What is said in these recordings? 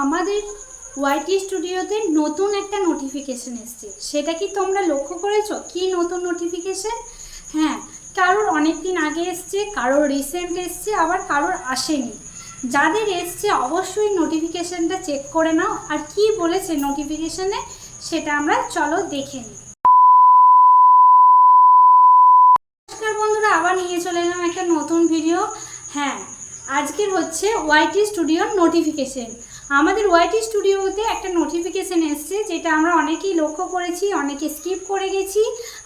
আমাদের ওয়াইটি স্টুডিওতে নতুন একটা নোটিফিকেশন এসছে। সেটা কি তোমরা লক্ষ্য করেছ? কি নতুন নোটিফিকেশান হ্যাঁ কারোর অনেক দিন আগে এসছে, কারোর রিসেন্ট এসছে, আবার কারোর আসেনি। যাদের এসছে, অবশ্যই নোটিফিকেশানটা চেক করে নাও। আর কি বলেছে নোটিফিকেশনে সেটা আমরা চলো দেখে নিই। নমস্কার বন্ধুরা, আবার নিয়ে চলে এলাম একটা নতুন ভিডিও হ্যাঁ আজকের হচ্ছে ওয়াইটি স্টুডিওর নোটিফিকেশন আমাদের ওয়াইটি স্টুডিওতে একটা নোটিফিকেশান এসছে, যেটা আমরা অনেকেই লক্ষ্য করেছি, অনেকে স্কিপ করে গেছি,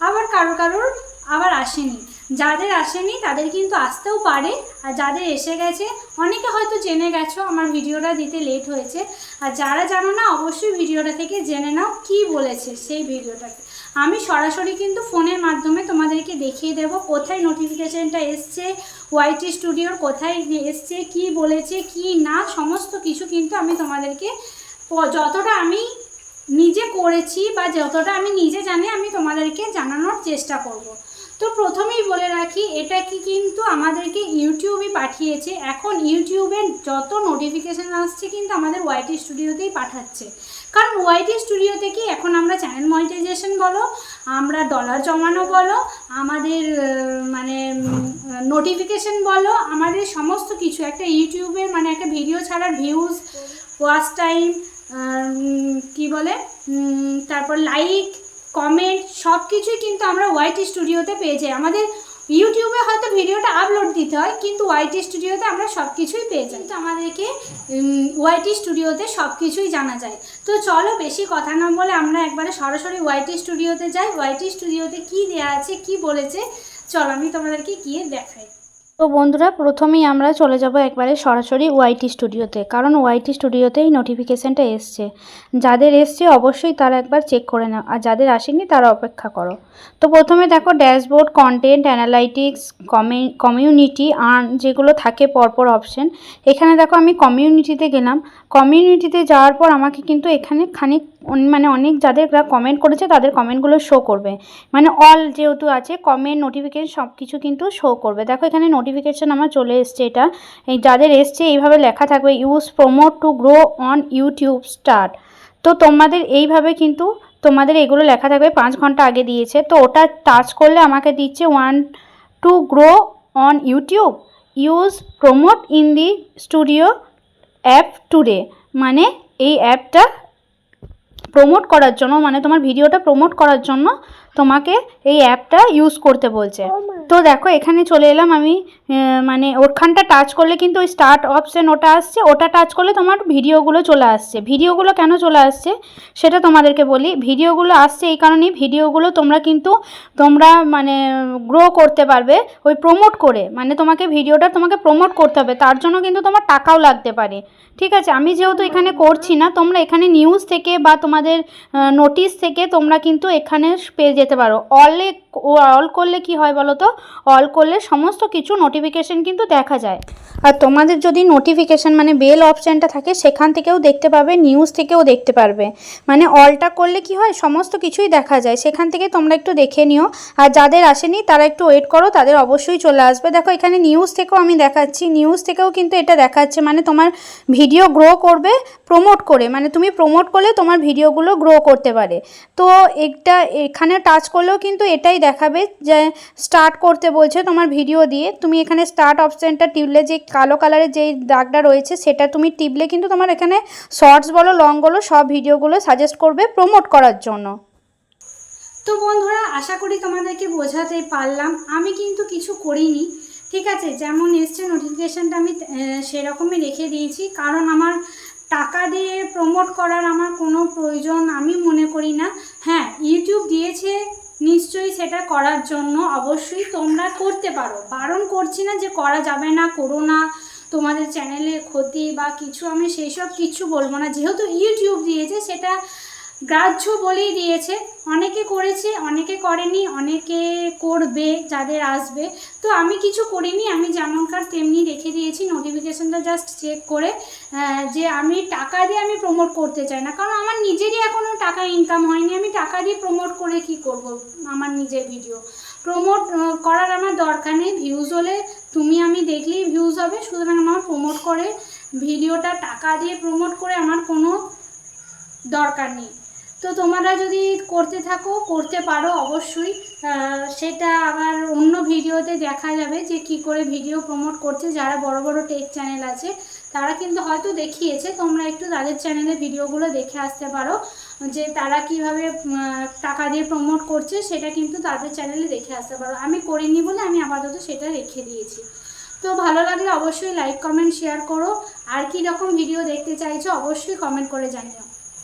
আবার কারও কারোর আবার আসেনি। যাদের আসেনি, তাদের কিন্তু আসতেও পারে, আর যাদের এসে গেছে, অনেকে হয়তো জেনে গেছো, আমার ভিডিওটা দিতে লেট হয়েছে। আর যারা জানো না, অবশ্যই ভিডিওটা থেকে জেনে নাও কি বলেছে সেই ভিডিওটাকে। আমি সরাসরি কিন্তু ফোনের মাধ্যমে তোমাদেরকে দেখিয়ে দেব কোথায় নোটিফিকেশানটা এসছে ওয়াইটি স্টুডিওর কোথায় এসছে, কি বলেছে, কি না, সমস্ত কিছু কিন্তু আমি তোমাদেরকে যতটা আমি নিজে করেছি বা যতটা আমি নিজে জানি আমি তোমাদেরকে জানানোর চেষ্টা করব। তো প্রথমেই বলে রাখি, এটা কি কিন্তু আমাদেরকে ইউটিউবই পাঠিয়েছে। এখন ইউটিউবে যত নোটিফিকেশান আসছে কিন্তু আমাদের ওয়াইটি স্টুডিওতেই পাঠাচ্ছে। কারণ ওয়াইটি স্টুডিও থেকে এখন আমরা চ্যানেল মনিটাইজেশন বলো, আমরা ডলার জমানো বলো, আমাদের মানে নোটিফিকেশান বলো, আমাদের সমস্ত কিছু, একটা ইউটিউবের মানে একটা ভিডিও ছাড়ার ভিউজ ওয়াচ টাইম কি বলে তারপর লাইক কমেন্ট সব কিছুই কিন্তু আমরা ওয়াইটি স্টুডিওতে পেয়ে যাই। আমাদের ইউটিউবে হয়তো ভিডিওটা আপলোড দিতে হয়, কিন্তু ওয়াইটি স্টুডিওতে আমরা সব কিছুই পেয়ে যাই। তো আমাদেরকে ওয়াইটি স্টুডিওতে সব কিছুই জানা যায়। তো চলো বেশি কথা না বলে আমরা একবারে সরাসরি ওয়াইটি স্টুডিওতে যাই। ওয়াইটি স্টুডিওতে কি দেওয়া আছে, কি বলেছে? চলো আমি তোমাদেরকে গিয়ে দেখাই। তো বন্ধুরা, প্রথমেই আমরা চলে যাব একবারে সরাসরি ওয়াইটি স্টুডিওতে কারণ ওয়াইটি স্টুডিওতেই নোটিফিকেশানটা এসছে। যাদের এসছে অবশ্যই তারা একবার চেক করে নাও, আর যাদের আসেনি তারা অপেক্ষা করো। তো প্রথমে দেখো dashboard content analytics community earn যেগুলো থাকে পরপর অপশন এখানে দেখো আমি কমিউনিটিতে গেলাম। কমিউনিটিতে যাওয়ার পর আমাকে কিন্তু এখানে খানিক মানে অনেক যাদের কমেন্ট করেছে তাদের কমেন্টগুলো শো করবে। মানে অল যেহেতু আছে কমেন্ট নোটিফিকেশন সব কিছু কিন্তু শো করবে। দেখো এখানে নোটিফিকেশন আমার চলে এসছে এটা। এই যাদের এসছে এইভাবে লেখা থাকবে use promote to grow on YouTube start তো তোমাদের এইভাবে কিন্তু তোমাদের এগুলো লেখা থাকবে, পাঁচ ঘণ্টা আগে দিয়েছে। তো ওটা টাচ করলে আমাকে দিচ্ছে want to grow on YouTube use promote in the studio app today মানে এই অ্যাপটা প্রমোট করার জন্য মানে তোমার ভিডিওটা প্রমোট করার জন্য তোমাকে এই অ্যাপটা ইউজ করতে বলছে। তো দেখো এখানে চলে এলাম আমি মানে ওখানটা টাচ করলে কিন্তু ওই স্টার্ট অপশান ওটা আসছে ওটা টাচ করলে তোমার ভিডিওগুলো চলে আসছে। ভিডিওগুলো কেন চলে আসছে? সেটা তোমাদেরকে বলি ভিডিওগুলো আসছে এই কারণেই ভিডিওগুলো তোমরা কিন্তু তোমরা মানে গ্রো করতে পারবে ওই প্রমোট করে। মানে তোমাকে ভিডিওটা তোমাকে প্রমোট করতে হবে তার জন্য কিন্তু তোমার টাকাও লাগতে পারে। ঠিক আছে আমি যেহেতু এখানে করছি না তোমরা এখানে নিউজ থেকে বা তোমাদের নোটিশ থেকে তোমরা কিন্তু এখানে পেয়ে যেতে পারো। অলে অল করলে কি হয় বলো তো? অল করলে সমস্ত কিছু নোটিফিকেশন কিন্তু দেখা যায়। আর তোমাদের যদি নোটিফিকেশান মানে বেল অপশানটা থাকে, সেখান থেকেও দেখতে পাবে নিউজ থেকেও দেখতে পারবে। মানে অলটা করলে কি হয়? সমস্ত কিছুই দেখা যায়। সেখান থেকে তোমরা একটু দেখে নিও। আর যাদের আসেনি, তারা একটু ওয়েট করো, তাদের অবশ্যই চলে আসবে। দেখো, এখানে নিউজ থেকেও আমি দেখাচ্ছি। নিউজ থেকেও কিন্তু এটা দেখাচ্ছে। মানে তোমার ভিডিও গ্রো করবে প্রমোট করে। মানে তুমি প্রমোট করলে তোমার ভিডিওগুলো গ্রো করতে পারে। তো এটা এখানে টাচ করলেও কিন্তু এটাই দেখাবে যে স্টার্ট করতে বলছে তোমার ভিডিও দিয়ে। তুমি এখানে স্টার্ট অপশানটা টিপলে যে কালো কালারের যেই দাগটা রয়েছে সেটা তুমি টিপলে কিন্তু তোমার এখানে শর্টস বলো লং বলো, সব ভিডিওগুলো সাজেস্ট করবে প্রমোট করার জন্য। তো বন্ধুরা, আশা করি তোমাদেরকে বোঝাতে পারলাম। আমি কিন্তু কিছু করিনি, ঠিক আছে? যেমন এসছে নোটিফিকেশানটা আমি সেরকমই রেখে দিয়েছি। কারণ আমার টাকা দিয়ে প্রমোট করার আমার কোনো প্রয়োজন আমি মনে করি না। হ্যাঁ ইউটিউব দিয়েছে, নিশ্চয়ই সেটা করার জন্য। অবশ্যই তোমরা করতে পারো। বারণ করছি না যে করা যাবে না, করো না, তোমাদের চ্যানেলে ক্ষতি বা কিছু আমি সেই সব কিছু বলব না। যেহেতু ইউটিউব দিয়েছে, সেটা গ্রাহ্য বলেই দিয়েছে। অনেকে করেছে, অনেকে করেনি, অনেকে করবে, যাদের আসবে। তো আমি কিছু করিনি, আমি যেমনকার তেমনি রেখে দিয়েছি নোটিফিকেশানটা জাস্ট চেক করে যে আমি টাকা দিয়ে আমি প্রমোট করতে চাই না। কারণ আমার নিজেরই এখনও টাকা ইনকাম হয়নি, আমি টাকা দিয়ে প্রমোট করে কি করব আমার নিজের ভিডিও প্রমোট করার আমার দরকার নেই ভিউজ হলে তুমি আমি দেখলেই ভিউজ হবে, সুতরাং আমার প্রমোট করে ভিডিওটা টাকা দিয়ে প্রমোট করে আমার কোনো দরকার নেই। তো তোমরা যদি করতে থাকো, করতে পারো অবশ্যই। সেটা আবার অন্য ভিডিওতে দেখা যাবে যে কি করে ভিডিও প্রমোট করছে যারা বড় বড় টেক চ্যানেল আছে, তারা কিন্তু হয়তো দেখিয়েছে। তোমরা একটু তাদের চ্যানেলে ভিডিওগুলো দেখে আসতে পারো যে তারা কীভাবে টাকা দিয়ে প্রমোট করছে, সেটা কিন্তু তাদের চ্যানেলে দেখে আসতে পারো। আমি করিনি বলে আমি আপাতত সেটা রেখে দিয়েছি। তো ভালো লাগলে অবশ্যই লাইক কমেন্ট শেয়ার করো। আর কি রকম ভিডিও দেখতে চাইছো, অবশ্যই কমেন্ট করে জানিও।